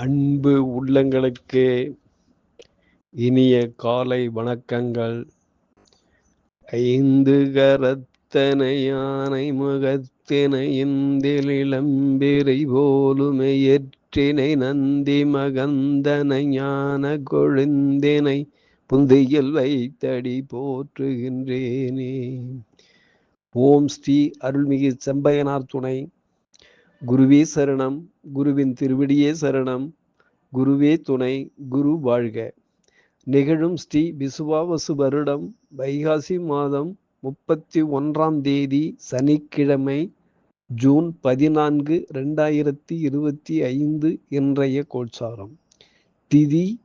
அன்பு உள்ளங்களுக்கு இனிய காலை வணக்கங்கள். ஐந்து கரத்தனை யானை முகத்தினை இந்திலிளம்பிரை போலுமே எற்றினை நந்தி மகந்தனை ஞான கொழுந்தினை புந்தியில் வைத்தடி போற்றுகின்றேனே. ஓம் ஸ்ரீ அருள்மிகு செம்பையனார் துணை. குருவே சரணம் குருவின் திருவடியே சரணம் குருவே துணை குரு வாழ்க. நிகழும் ஸ்ரீ விசுவாவசு வருடம் வைகாசி மாதம் முப்பத்தி ஒன்றாம் தேதி சனிக்கிழமை ஜூன் பதினான்கு ரெண்டாயிரத்தி இருபத்தி ஐந்து இன்றைய கோட்சாரம். திதி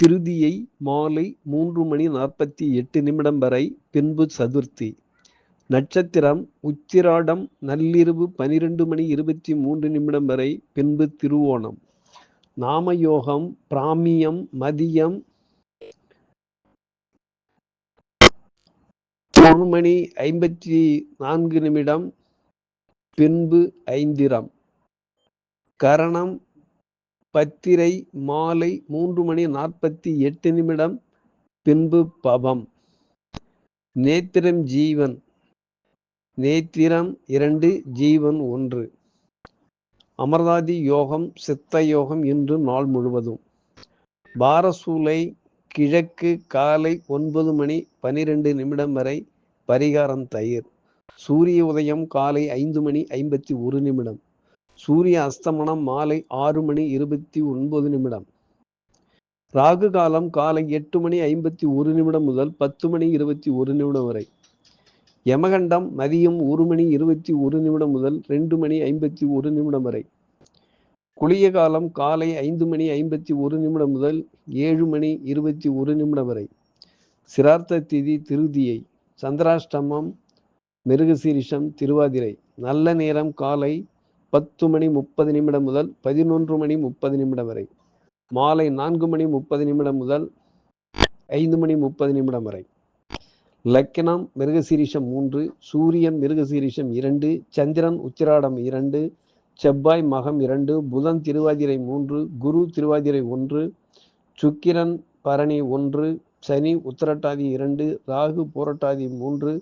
திருதியை மாலை மூன்று மணி நாற்பத்தி எட்டு நிமிடம் வரை பின்பு சதுர்த்தி. நட்சத்திரம் உச்சிராடம் நள்ளிரவு பனிரெண்டு மணி இருபத்தி மூன்று நிமிடம் வரை பின்பு திருவோணம். நாமயோகம் பிராமியம் மதியம் ஒரு மணி ஐம்பத்தி நான்கு நிமிடம் பின்பு ஐந்திரம். கரணம் பத்திரை மாலை மூன்று மணி நாற்பத்தி எட்டு நிமிடம் பின்பு பவம். நேத்திரம் ஜீவன் நேத்திரம் இரண்டு ஜீவன் ஒன்று. அமர்தாதி யோகம் சித்த யோகம் இன்று நாள் முழுவதும். பாரசூலை கிழக்கு காலை ஒன்பது மணி பனிரெண்டு நிமிடம் வரை பரிகாரம் தயிர். சூரிய உதயம் காலை ஐந்து மணி ஐம்பத்தி ஒரு நிமிடம். சூரிய அஸ்தமனம் மாலை ஆறு மணி இருபத்தி ஒன்பது நிமிடம். ராகு காலம் காலை எட்டு மணி ஐம்பத்தி ஒரு நிமிடம் முதல் பத்து மணி இருபத்தி ஒரு நிமிடம் வரை. யமகண்டம் மதியம் ஒரு மணி இருபத்தி ஒரு நிமிடம் முதல் ரெண்டு மணி ஐம்பத்தி ஒரு நிமிடம் வரை. குளிய காலம் காலை ஐந்து மணி ஐம்பத்தி ஒரு நிமிடம் முதல் ஏழு மணி இருபத்தி ஒரு நிமிடம் வரை. சிரார்த்த திதி திருதியை சந்திராஷ்டமம் மிருகசீரிஷம் திருவாதிரை. நல்ல நேரம் காலை பத்து மணி முப்பது நிமிடம் முதல் பதினொன்று மணி முப்பது நிமிடம் வரை. மாலை நான்கு மணி முப்பது நிமிடம் முதல் ஐந்து மணி முப்பது நிமிடம் வரை. லக்கணம் மிருகசீரிஷம் மூன்று சூரியன் மிருகசீரிஷம் இரண்டு சந்திரன் உச்சிராடம் இரண்டு செவ்வாய் மகம் இரண்டு புதன் திருவாதிரை மூன்று குரு திருவாதிரை ஒன்று சுக்கிரன் பரணி ஒன்று சனி உத்திரட்டாதி இரண்டு ராகு போரட்டாதி மூன்று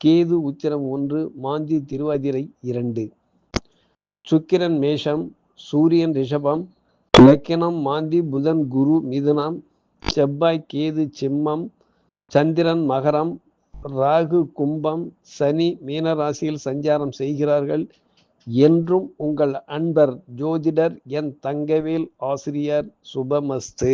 கேது உத்திரம் ஒன்று மாந்தி திருவாதிரை இரண்டு. சுக்கிரன் மேஷம் சூரியன் ரிஷபம் லக்கணம் மாந்தி புதன் குரு மிதுனம் செவ்வாய் கேது செம்மம் சந்திரன் மகரம் ராகு கும்பம் சனி மீனராசியில் சஞ்சாரம் செய்கிறார்கள். என்றும் உங்கள் அன்பர் ஜோதிடர் என் தங்கவேல் ஆசிரியர் சுபமஸ்து.